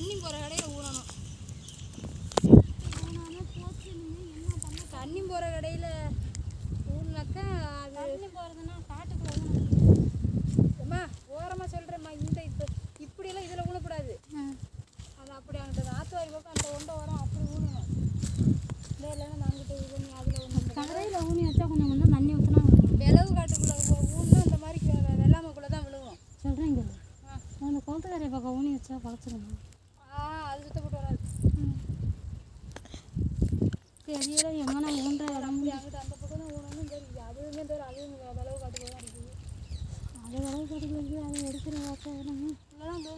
தண்ணி போகிற கடையில் ஊறணும் தண்ணி போகிற கடையில் ஊறினாக்கா அது தண்ணி போகிறதுனா காட்டுக்குள்ள ஊனணும். அம்மா ஓரமாக சொல்கிறேம்மா இந்த இப்போ இப்படியெல்லாம் இதில் ஊனக்கூடாது அது அப்படி அங்கிட்ட ஆத்துவாரி பக்கம் அந்த ஒண்டை ஓரம் அப்படி ஊனணும் இல்லை இல்லைன்னா நான் அங்கிட்ட இது பண்ணி அதில் ஒன்று கரையில் ஊனி வச்சா கொஞ்சம் கொஞ்சம் தண்ணி ஊற்றினா விளவு காட்டுக்குள்ளே ஊன்னா இந்த மாதிரி வெ- வெள்ளாமைக்குள்ளே தான் விழுவும் சொல்கிறேங்க அந்த குளத்துக்கரை பக்கம் ஊனி வச்சா பழச்சிருமா ஆ அது சுத்தப்பட்டு வராது தெரியல எங்கன்னா ஊன்ற இடம். அது விளவு கிடைக்கிறது அதை எடுக்கிற வாக்கா இந்த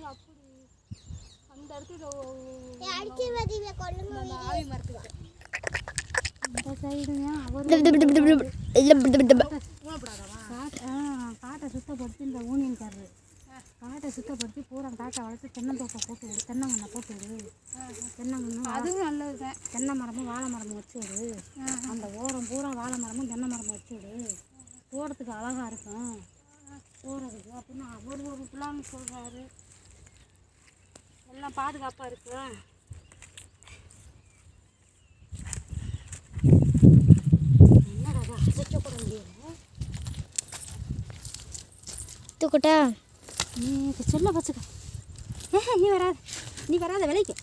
அப்படி அந்த இடத்துல காட்டை சுத்தப்படுத்தி இந்த ஊனியன்காரரு. காட்டை சுத்தப்படுத்தி பூரா காட்டை வளர்த்து தென்னந்தோப்பை போட்டு விடு தென்னங்கண்ணை போட்டு விடு தென்னங்கண்ணு அதுவும் நல்லது தான் தென்னை மரமும் வாழை மரமும் வச்சு விடு அந்த ஓரம் பூரா வாழை மரமும் தென்னை மரமும் வச்சு விடு போகிறதுக்கு அழகாக இருக்கும் போகிறதுக்கு அப்படின்னு அவர் ஒரு பிளான் சொல்கிறாரு எல்லாம் பாதுகாப்பாக இருக்கு. என்னடா இது, அசைக்க கூட முடியல. தூக்கட்டா. நீ சொல்ல வச்சுக்க. ஏ நீ வராத. நீ வராத விலைக்கு.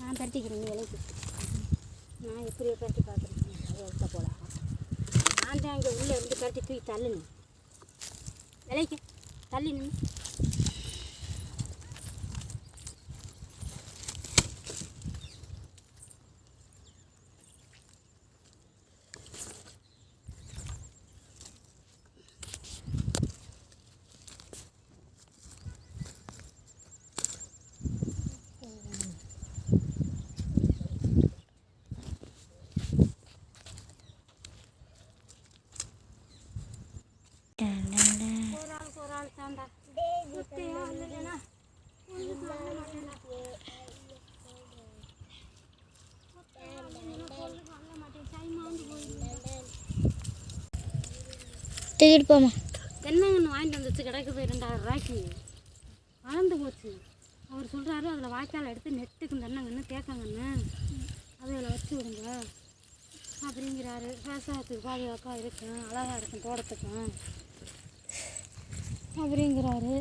நான் தட்டிக்கிறேன் நீ விலைக்கு. நான் எப்படியோ கட்டி பார்க்குறேன். எடுத்த போல நான் தான் அங்கே உள்ளே இருந்து கட்டி தூக்கி தள்ளுனு விலைக்கு. 阿里 தூக்கிட்டு போமா தென்னங்கன்று வாங்கிட்டு வந்துச்சு? கிடக்குது ரெண்டாயிரம் ரூபாய்க்கு. வளர்ந்து போச்சு. அவர் சொல்கிறாரு அதில் வாய்க்கால் எடுத்து நெட்டுக்கு தென்னங்கன்று தேக்கங்கன்று அதில் வச்சு விடுங்க. அப்படிங்கிறாரு. விவசாயத்துக்கு பாதுகாப்பாக இருக்கும் அழகாக இருக்கும் தோட்டத்துக்கும். அப்படிங்கிறாரு.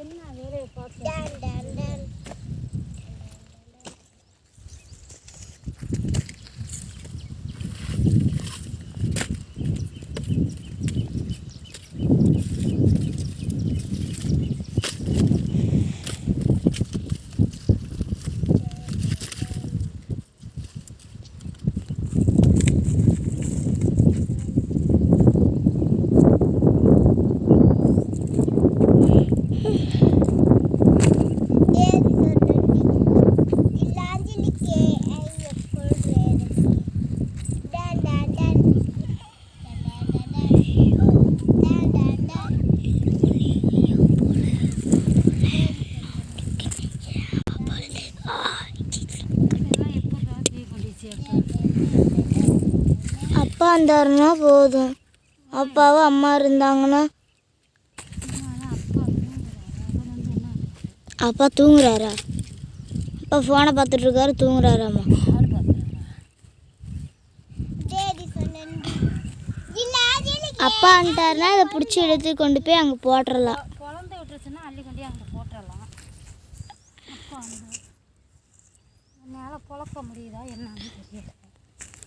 என்ன வேலையை பார்த்து இதெல்லாம் எப்போ ராத்திரி கொண்டு சேர்ப்பேன் அப்பா இருந்தாருன்னா போதும். அப்பாவும் அம்மா இருந்தாங்கன்னா. அப்பா தூங்குறாரா? அப்பா ஃபோனை பார்த்துட்டு இருக்காரு தூங்குறாராம்மா அப்பா வந்துட்டாருனா இதை பிடிச்சி எடுத்து கொண்டு போய் அங்கே போட்டுடலாம் குழந்தை விட்டுருச்சுன்னா அள்ளி கொண்டு அங்கே போட்டுடலாம் என்னால் புழக்க முடியுதா என்னன்னு தெரியல.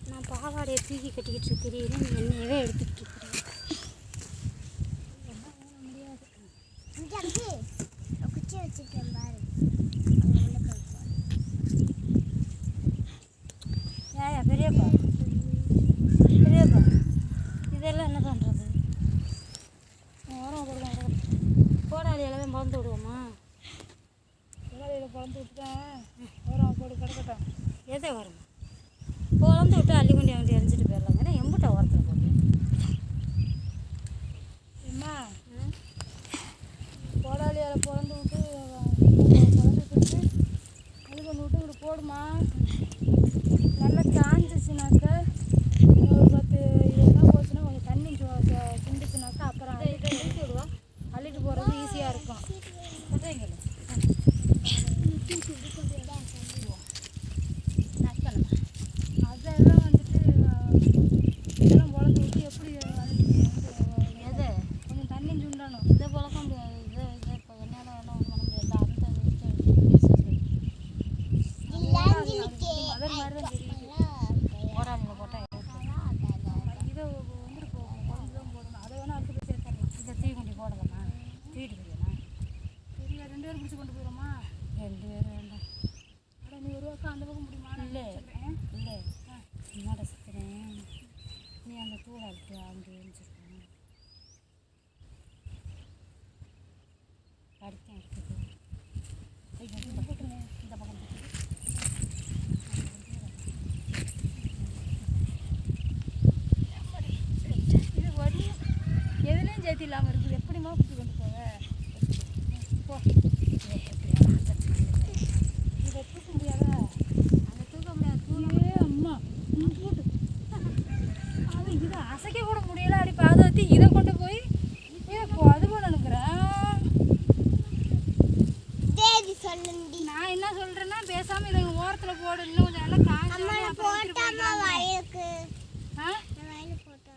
நான் பாவாடையை தூக்கி கட்டிக்கிட்டு நீ என்னையவே எடுத்துக்கிட்டு இருக்கிறேன்? ஏயா பெரியப்பா பெரியப்பா இதெல்லாம் என்ன பண்ணுறது ஓரம் போடுவோம் கோடாலி எல்லாம் விடுவோமா முன்னாடியில் குழந்தை விட்டுட்டேன். ஓரம் போட்டு கிடக்கட்டும். எதை வரும் குழந்தை விட்டு அள்ளி கொண்டு வந்து எரிஞ்சிட்டு போயிடலாங்க ஏன்னா எம்பிட்ட ஓரத்தில் போகணும் அம்மா கோடாலியால் பிறந்து விட்டு குழந்தை விட்டு இது பண்ணி விட்டு இப்படி போடுமா நல்லா காஞ்சிச்சுனாக்க ஒரு பத்து இருபதுனா போச்சுன்னா கொஞ்சம் தண்ணி சு- சு- சிந்துச்சுனாக்கா அப்புறம் அள்ளிட்டு ஊற்றி விடுவா கதர் மாதிரி தான் தெரியுது. போடாமல் போட்டால் இதை வந்துட்டு போகும் போடணும். அதை வேணா அடுத்து போய் சேர்த்தாங்க இதை தீ கொண்டு போடலாமா? தீட்டு போயிடலாம் சரியா ரெண்டு பேரும் பிடிச்சி கொண்டு போயிடுமா ரெண்டு பேரும் வேண்டாம். அட நீ ஒரு பக்கம் அந்த பக்கம் முடியுமா இல்லை. இல்லை. என்னோட சுற்றுறேன் நீ அந்த தூளை எடுத்து அவங்க எழுந்திருக்கணும் படித்தேன் இருக்குது ஐயோ, இந்த பக்கம் இந்த பக்கம் போட்டு. இது வடி சேர்த்து இல்லாமல் இருக்குது. எப்படிமா பிடிச்சி கொண்டு போவ? போ. இதை தூக்க முடியாதா? அதை தூக்க முடியாது. ஏ அம்மா. அது இதை அசைக்க கூட முடியல. அப்படி பாதத்தி இதை கொண்டு போய் இதை அது பண்ண அனுப்புகிறேன் தேதி சொல்லுண்டி. நான் என்ன சொல்கிறேன்னா பேசாமல் இதை ஓரத்தில் போடு. இன்னும் கொஞ்சம் நல்லா காஞ்ச. வயலுக்கு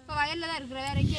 இப்போ வயலில் தான் இருக்கிற வேற எங்கே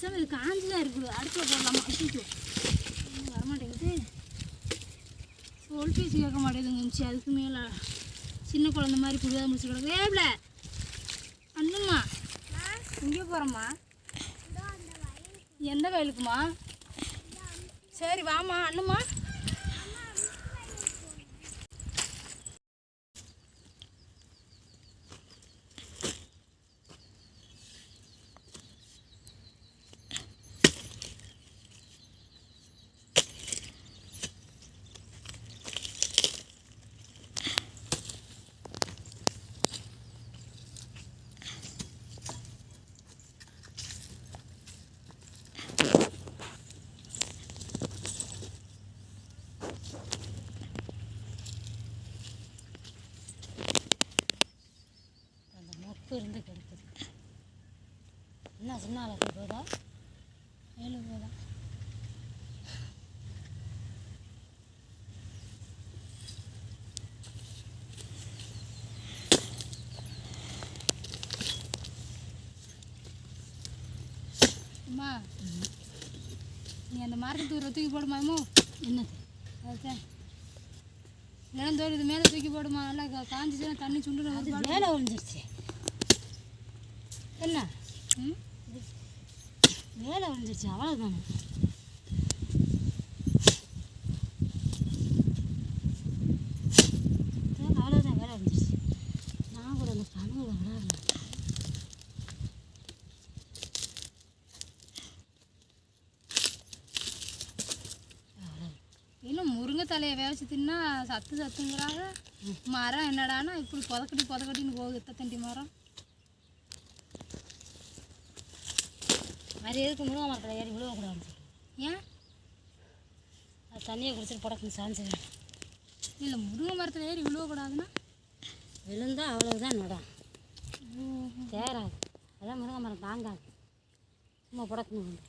சார் இது காஞ்சுதான் இருக்குது. அடுப்பில் போடலாமா அடிச்சு வரமாட்டேங்குது. சொல் பேசி கேட்க மாட்டேங்குதுங்க இருந்துச்சு அதுக்கு மேலே சின்ன குழந்த மாதிரி புரியாத முடிச்சு கிடக்கு. ஏப்ல அண்ணுமா இங்கே போகிறோம்மா எந்த வயலுக்குமா? சரி வாம்மா. அண்ணுமா அந்த மொப்பு இருந்து கெடுக்குது என்ன? சின்ன அளவுக்கு போதா ஏழு போதா அம்மா நீ அந்த மரத்து தூர தூக்கி போடுமாமோ என்னது அதுதான் நிலம் தோறு இது மேலே தூக்கி போடுமா நல்லா காஞ்சிச்சுன்னா தண்ணி சுண்டு மேலே விழுந்துருச்சு என்ன? ம்? மேலே விழுந்துருச்சு அவ்வளோதானே அவ்வளோதான் வேலை வந்துருச்சு. நான் கூட அந்த கனவுல விடாது இன்னும் முருங்கை தலையை வேவச்சு தின்னா சத்து சத்துங்கிறாங்க. மரம் என்னடான்னா இப்படி புதக்கட்டி புதக்கட்டின்னு போகுது இத்தத்தண்டி மரம். மாதிரி எதுக்கு முருங்கை மரத்தில் ஏறி விழுவக்கூடாதுன்னு சொல்லி. ஏன்? அது தண்ணியை குடிச்சிட்டு புடக்குன்னு சாஞ்சிடும் இல்லை முருங்கை மரத்தில் ஏறி விழுவக்கூடாதுன்னா? விழுந்தா அவ்வளவுதான் நடம் தேராது. அதான் முருங்கை மரம் தாங்காது. சும்மா புடக்குன்னு உண்டு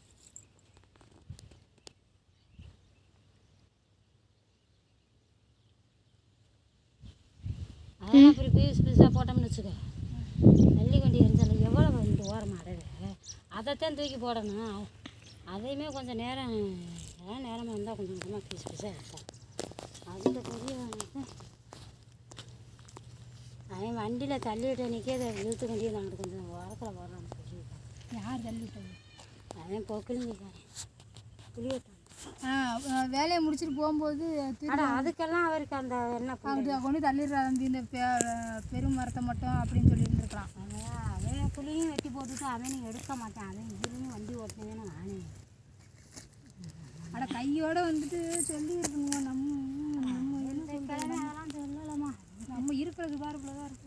அதெல்லாம் அப்படி பீஸ் பீஸாக போட்டோம்னு வச்சுக்கோ. நெல்லி கொண்டி வந்து ஓரமாக அதைத்தான் தூக்கி போடணும். அதையுமே கொஞ்சம் நேரம் ஏதாவது நேரமாக இருந்தால் கொஞ்சம் கொஞ்சமாக பீஸ் பீஸாக எடுப்போம் அதில் பெரிய அவன் வண்டியில் தள்ளிவிட்டு நிற்கிறத இழுத்து கொண்டு நாங்கள் கொஞ்சம் ஓரத்தில் போடுறான் சொல்லி யார் தள்ளிவிட்டது? அவன் ஆ ஆ, வேலையை முடிச்சுட்டு போகும்போது அதுக்கெல்லாம் அவருக்கு அந்த என்ன அப்படி கொண்டு தள்ளிடுறாரு இந்த பெரும் மரத்தை மட்டும் அப்படின்னு சொல்லி இருந்திருக்கலாம் அவன் புளியும் வெட்டி போட்டுட்டு அவன் எடுக்க மாட்டான். அவன் இதுலையும் வண்டி ஓட்டினவே நானே. அட கையோட வந்துட்டு சொல்லி இருக்கணுமா நம்ம நம்ம அதெல்லாம் சொல்லலாமா நம்ம இருக்கிறது பாருக்குள்ளதான் இருக்கும்